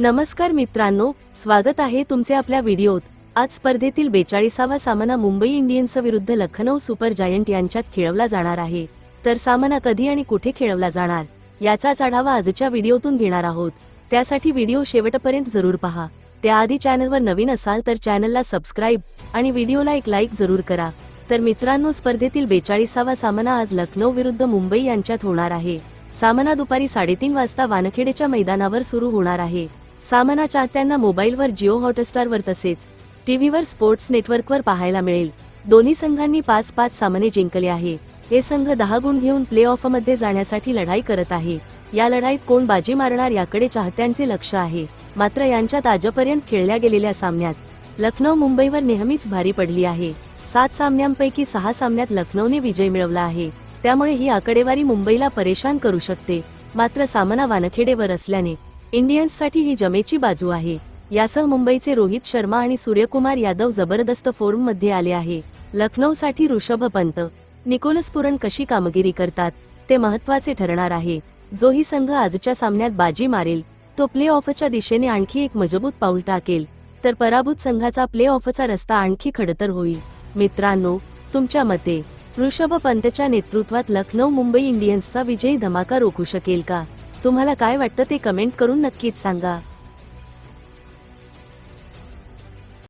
नमस्कार मित्रांनो स्वागत आहे तुमचे आपल्या व्हिडिओत. आज स्पर्धेतील बेचाळीसावा सामना मुंबई इंडियन्स विरुद्ध लखनौ सुपर जायंट यांच्यात खेळवला जाणार आहे. तर सामना कधी आणि कुठे खेळवला जाणार याचाच आढावा आजच्या व्हिडिओतून घेणार आहोत. त्यासाठी व्हिडिओ शेवटपर्यंत जरूर पहा. त्याआधी चॅनलवर नवीन असाल तर चॅनलला सबस्क्राईब आणि व्हिडिओला एक लाईक जरूर करा. तर मित्रांनो स्पर्धेतील बेचाळीसावा सामना आज लखनौ विरुद्ध मुंबई यांच्यात होणार आहे. सामना दुपारी साडेतीन वाजता वानखेडेच्या मैदानावर सुरू होणार आहे. सामना चाहत्यांना मोबाईलवर जिओ हॉटस्टारवर तसेच टीव्हीवर स्पोर्ट्स नेटवर्कवर पाहायला मिळेल. दोन्ही संघांनी पाच पाच सामने जिंकले आहे. हे संघ दहा गुण घेऊन प्ले ऑफमध्ये जाण्यासाठी लढाई करत आहे. या लढाईत कोण बाजी मारणार याकडे चाहत्यांचे लक्ष आहे. मात्र यांच्यात आजपर्यंत खेळल्या गेलेल्या सामन्यात लखनौ मुंबईवर नेहमीच भारी पडली आहे. सात सामन्यांपैकी सहा सामन्यात लखनौने विजय मिळवला आहे. त्यामुळे ही आकडेवारी मुंबईला परेशान करू शकते. मात्र सामना वानखेडेवर असल्याने इंडियन्ससाठी ही जमेची बाजू आहे. यासह मुंबईचे रोहित शर्मा आणि सूर्यकुमार यादव जबरदस्त फॉर्ममध्ये आले आहे. लखनौसाठी ऋषभ पंत निकोलस पुरण कशी कामगिरी करतात ते महत्त्वाचे ठरणार आहे. जोही संघ आजच्या सामन्यात बाजी मारेल तो प्ले ऑफच्या दिशेने आणखी एक मजबूत पाऊल टाकेल तर पराभूत संघाचा प्ले ऑफचा रस्ता आणखी खडतर होईल. मित्रांनो तुमच्या मते ऋषभ पंतच्या नेतृत्वात लखनौ मुंबई इंडियन्सचा विजयी धमाका रोखू शकेल का? तुम्हाला काय वाटतं ते कमेंट करून नक्कीच सांगा.